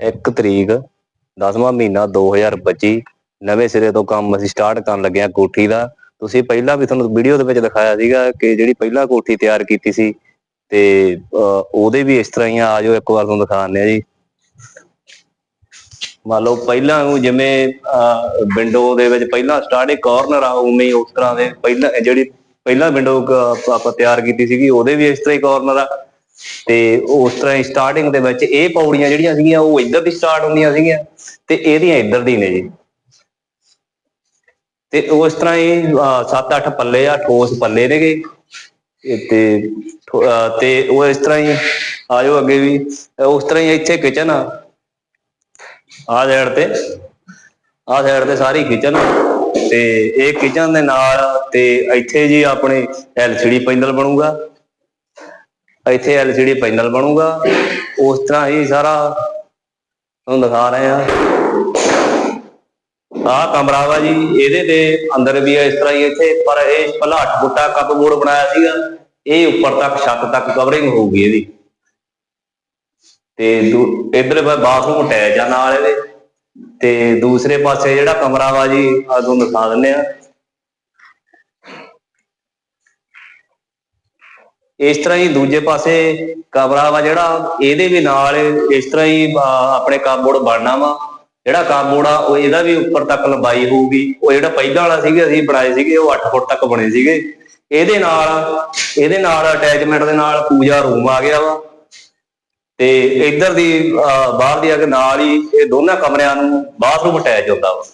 1 ਤਰੀਕ 10ਵਾਂ ਮਹੀਨਾ 2025 ਨਵੇਂ ਸਿਰੇ ਤੋਂ ਕੰਮ ਅਸੀਂ ਸਟਾਰਟ ਕਰਨ ਲੱਗੇ ਹਾਂ ਕੋਠੀ ਦਾ। ਤੁਸੀਂ ਪਹਿਲਾਂ ਵੀ ਤੁਹਾਨੂੰ ਵੀਡੀਓ ਦੇ ਵਿੱਚ ਦਿਖਾਇਆ ਸੀਗਾ ਕਿ ਜਿਹੜੀ ਪਹਿਲਾਂ ਕੋਠੀ ਤਿਆਰ ਕੀਤੀ ਸੀ ਤੇ ਉਹਦੇ ਵੀ ਇਸ ਤਰ੍ਹਾਂ ਹੀ ਆ। ਆਜੋ ਇੱਕ ਵਾਰ ਤੁਹਾਨੂੰ ਦਿਖਾਉਂਦੇ ਆ ਜੀ। ਮੰਨ ਲਓ ਪਹਿਲਾਂ ਨੂੰ ਜਿਵੇਂ ਵਿੰਡੋ ਦੇ ਵਿੱਚ ਪਹਿਲਾਂ ਸਟਾਰਟਿੰਗ ਕਾਰਨਰ ਆ, ਉਵੇਂ ਹੀ ਉਸ ਤਰ੍ਹਾਂ ਦੇ। ਪਹਿਲਾਂ ਜਿਹੜੀ, ਪਹਿਲਾਂ ਵਿੰਡੋ ਆਪਾਂ ਤਿਆਰ ਕੀਤੀ ਸੀਗੀ, ਉਹਦੇ ਵੀ ਇਸ ਤਰ੍ਹਾਂ ਹੀ ਕਾਰਨਰ ਆ। ਤੇ ਉਸ ਤਰ੍ਹਾਂ ਹੀ ਸਟਾਰਟਿੰਗ ਦੇ ਵਿੱਚ ਇਹ ਪੌੜੀਆਂ ਜਿਹੜੀਆਂ ਸੀਗੀਆਂ, ਉਹ ਇੱਧਰ ਦੀ ਸਟਾਰਟ ਹੁੰਦੀਆਂ ਸੀਗੀਆਂ ਤੇ ਇਹਦੀਆਂ ਇੱਧਰ ਦੀ ਨੇ ਜੀ। ਤੇ ਉਸ ਤਰ੍ਹਾਂ ਹੀ 7-8 ਪੱਲੇ ਆ, ਠੋਸ ਪੱਲੇ ਨੇਗੇ। ਤੇ ਤੇ ਉਹ ਇਸ ਤਰ੍ਹਾਂ ਹੀ ਆਜੋ ਅੱਗੇ ਵੀ। ਉਸ ਤਰ੍ਹਾਂ ਹੀ ਇੱਥੇ ਕਿਚਨ ਆ। ਆਹ ਸਾਈਡ ਤੇ, ਆਹ ਸਾਈਡ ਤੇ ਸਾਰੀ ਕਿਚਨ ਤੇ ਇਹ ਕਿਚਨ ਦੇ ਨਾਲ ਤੇ ਇੱਥੇ ਜੀ ਆਪਣੇ ਐਲਸੀਡੀ ਪੈਨਲ ਬਣੂਗਾ। ਇੱਥੇ ਐਲਸੀਡੀ ਪੈਨਲ ਬਣੂਗਾ। ਉਸ ਤਰ੍ਹਾਂ ਹੀ ਸਾਰਾ ਤੁਹਾਨੂੰ ਦਿਖਾ ਰਹੇ ਆ ਆਹ ਕਮਰਾ ਵਾ ਜੀ, ਇਹਦੇ ਤੇ ਅੰਦਰ ਵੀ ਇਸ ਤਰ੍ਹਾਂ ਹੀ ਇੱਥੇ, ਪਰ ਇਹ ਪਹਿਲਾਂ 8 ਫੁੱਟਾ ਕੱਪਬੋਰਡ ਬਣਾਇਆ ਸੀਗਾ। ਇਹ ਉੱਪਰ ਤੱਕ, ਛੱਤ ਤੱਕ ਕਵਰਿੰਗ ਹੋਊਗੀ ਇਹਦੀ। ਤੇ ਦੂ- ਇੱਧਰ ਬਾਥਰੂਮ ਅਟੈਚ ਆ ਨਾਲ ਇਹਦੇ। ਤੇ ਦੂਸਰੇ ਪਾਸੇ ਜਿਹੜਾ ਕਮਰਾ ਵਾ ਜੀ ਆ ਤੁਹਾਨੂੰ ਦਿਖਾ ਦਿੰਨੇ ਆ ਇਸ ਤਰ੍ਹਾਂ ਹੀ ਦੂਜੇ ਪਾਸੇ ਕਮਰਾ ਵਾ ਜਿਹੜਾ ਇਹਦੇ ਵੀ ਨਾਲ ਇਸ ਤਰ੍ਹਾਂ ਹੀ ਆ, ਆਪਣੇ ਕਾਬੋਰਡ ਬਣਨਾ ਵਾ। ਜਿਹੜਾ ਕਾਬੋਰਡ ਆ ਉਹ ਇਹਦਾ ਵੀ ਉੱਪਰ ਤੱਕ ਲੰਬਾਈ ਹੋਊਗੀ। ਉਹ ਜਿਹੜਾ ਪਹਿਲਾਂ ਵਾਲਾ ਸੀਗਾ ਅਸੀਂ ਬਣਾਏ ਸੀਗੇ ਉਹ 8 ਫੁੱਟ ਤੱਕ ਬਣੇ ਸੀਗੇ। ਇਹਦੇ ਨਾਲ ਇਹਦੇ ਨਾਲ ਅਟੈਚਮੈਂਟ ਦੇ ਨਾਲ ਪੂਜਾ ਰੂਮ ਆ ਗਿਆ ਵਾ। ਤੇ ਇੱਧਰ ਦੀ ਅਹ, ਬਾਹਰ ਦੀ ਆ ਨਾਲ ਹੀ ਇਹ ਦੋਨਾਂ ਕਮਰਿਆਂ ਨੂੰ ਬਾਥਰੂਮ ਅਟੈਚ ਹੁੰਦਾ ਵਾ।